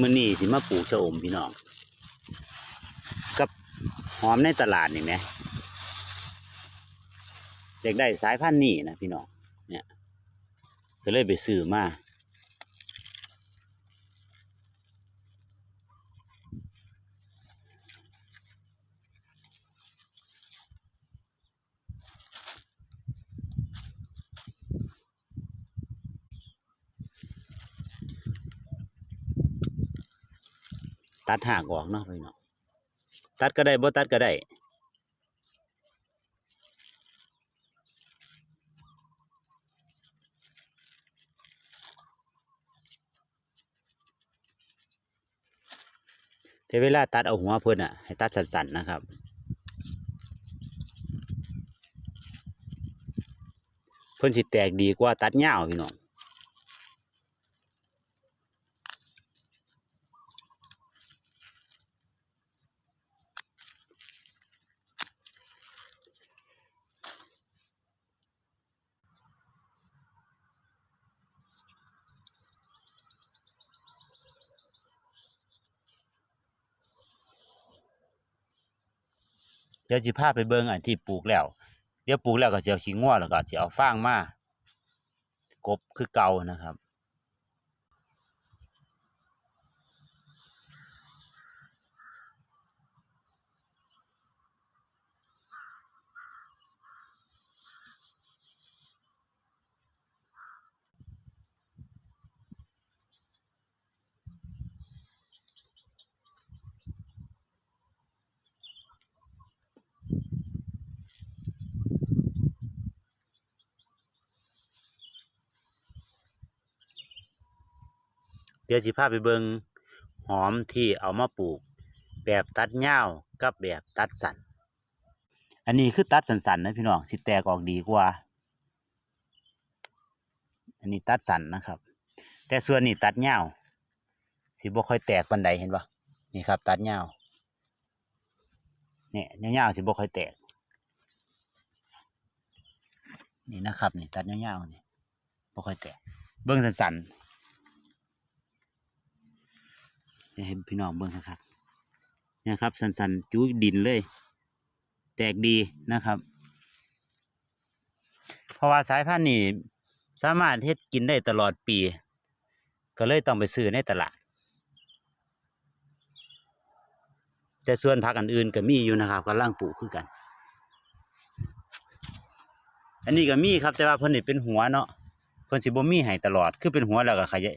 มื่อนี้สิมาปลูกชะอมพี่น้อง กับหอมในตลาดนี่ไหมอยากได้สายพันธุ์นี่นะพี่น้อง เนี่ยก็เลยไปซื้อมา ตัดหากออกเนาะพี่น้องตัดก็ได้บ่ตัดก็ได้แต่เวลาตัดเอาหัวเพิ่อนอะให้ตัดสั้นๆนะครับ เพิ่อนสิแตกดีกว่าตัดยาวพี่น้อง เดี๋ยวสิพาไปเบิ่งอันที่ปลูกแล้ว เดี๋ยวปลูกแล้วก็สิเอาขี้งัวแล้วก็สิเอาฟางมากบคือเก่านะครับ เดี๋ยวสิพาไปเบิงหอมที่เอามาปลูก แบบตัดยากับแบบตัดสัน อันนี้คือตัดสันๆนนะพี่น้องสิแตกออกดีกว่า อันนี้ตัดสันนะครับ แต่ส่วนนี้ตัดยาสิบ่ค่อยแตกปานใดเห็นปะนี่ครับ ตัดยาเนี่ยยาวๆสิบ่ค่อยแตก นี่นะครับนี่ตัดยาวๆนี่บ่ค่อยแตกเบิ่งสันๆ จะให้พี่น้องเบิ่งครับนี่ครับ สันๆจุยดินเลย แตกดีนะครับ เพราะว่าสายพันธุ์นี้สามารถเฮ็ดกินได้ตลอดปี ก็เลยต้องไปซื้อในตลาด แต่ส่วนผักอันอื่นก็มีอยู่นะครับกำลังปลูกคือกัน อันนี้ก็มีครับแต่ว่าเพิ่นนี่เป็นหัวเนาะเพิ่นสิบ่มีให้ตลอด คือเป็นหัวแล้วก็ขยาย